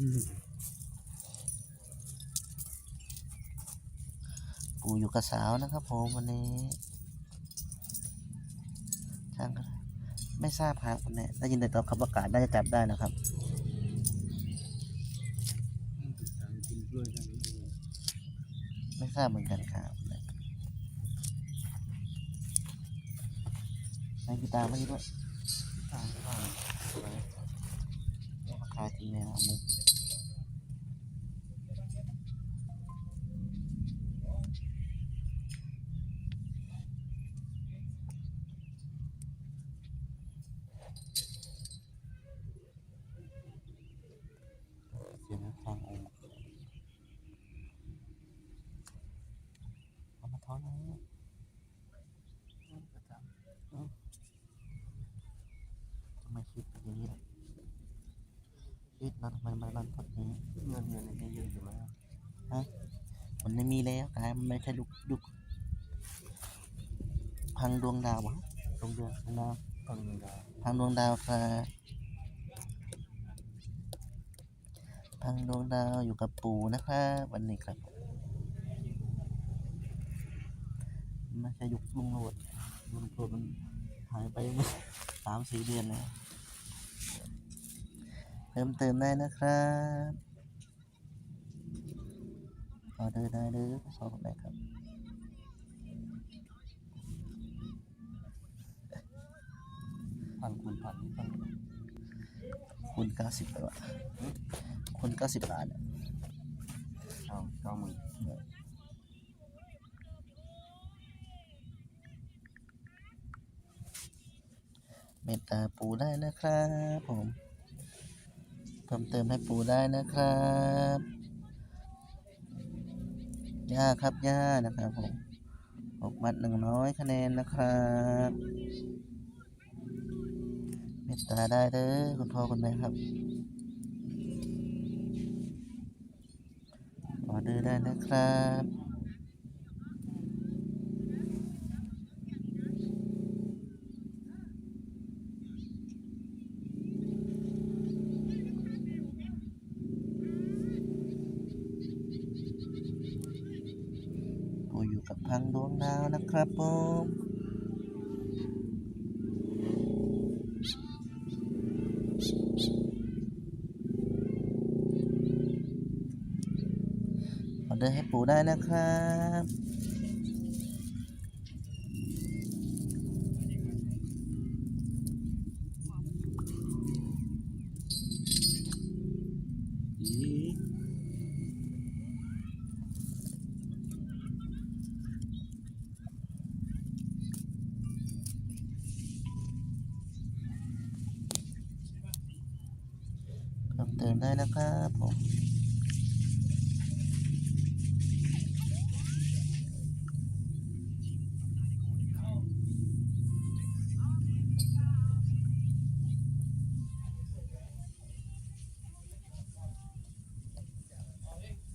ปูอยู่กับสาวนะครับผมวันนี้ช่างไม่ทราบครับวันนี้ได้ยินแต่ตอนคำประกาศน่าจะจับได้นะครับไม่ทราบเหมือนกันครับให้กีตาร์มาดีด้วยกีต่างต่างราคาจริงแล้วมุก เสียงทางองค์ เอามาทอนนะทำไมคิดเป็นอย่างนี้ล่ะคิดนะทำไมมันมันพอดนี้เงินเงินนี่เยอะอยู่ไหมมันไม่มีแล้วกายมันไม่ใช่ลูกยุคพังดวงดาววะดวงเดือนดาวฟังเงินดาวพังดวงดาวค่ะพังดวงดาวอยู่กับปู่นะครับวันนี้ครับ ไม่ใช่ยุคลุงโรดลุงโรดมันหายไปเมื่อสามสี่เดือนแล้วเพิ่มเติมได้นะครับออเดอร์ได้เลยสองได้ครับพันคูณพันนี่พันคูณเก้าสิบบาทคูณเก้าสิบบาทอะเอาเก้าหมื่น มตตาปูได้นะครับผมเพิ่มเติมให้ปูได้นะครับย่าครับย่านะครับผมหกมัดหนึ่งร้อยคะแนนนะครับเมตตาได้เด้อคุณพ่อคุณแม่ครับออเดอร์ได้นะครับ อยู่กับพังดวงดาวนะครับผมออเดอร์ให้ปูได้นะครับ เพิ่มเติมได้นะครับผม